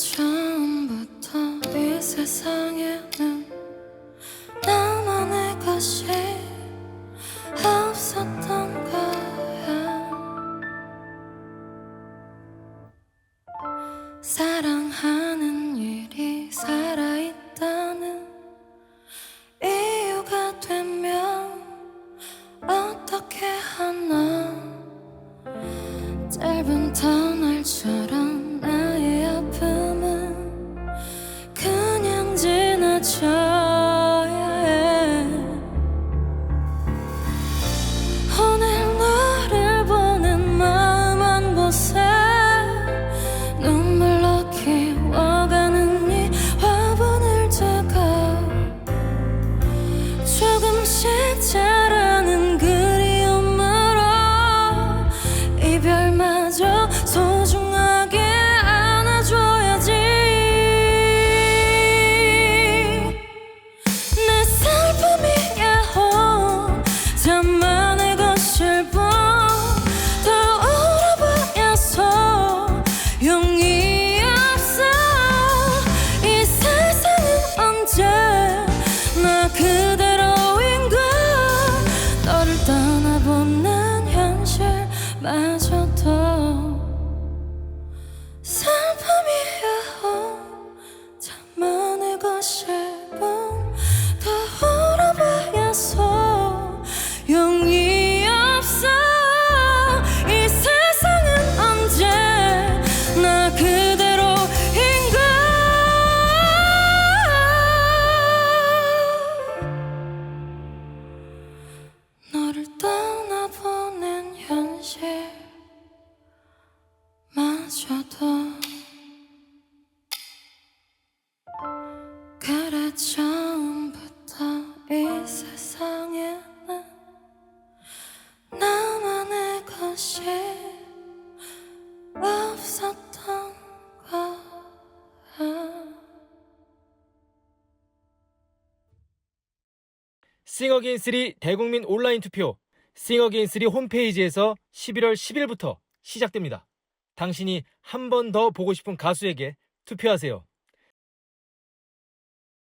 처음부터 이 세상에는 나만의 것이 없었던 거야. 사랑하는 일이 살아있다는 이유가 되면 어떻게 하나? 짧은 터널처럼 용 거야 싱어게인 3 대국민 온라인 투표 싱어게인 3 홈페이지에서 11월 10일부터 시작됩니다. 당신이 한 번 더 보고 싶은 가수에게 투표하세요.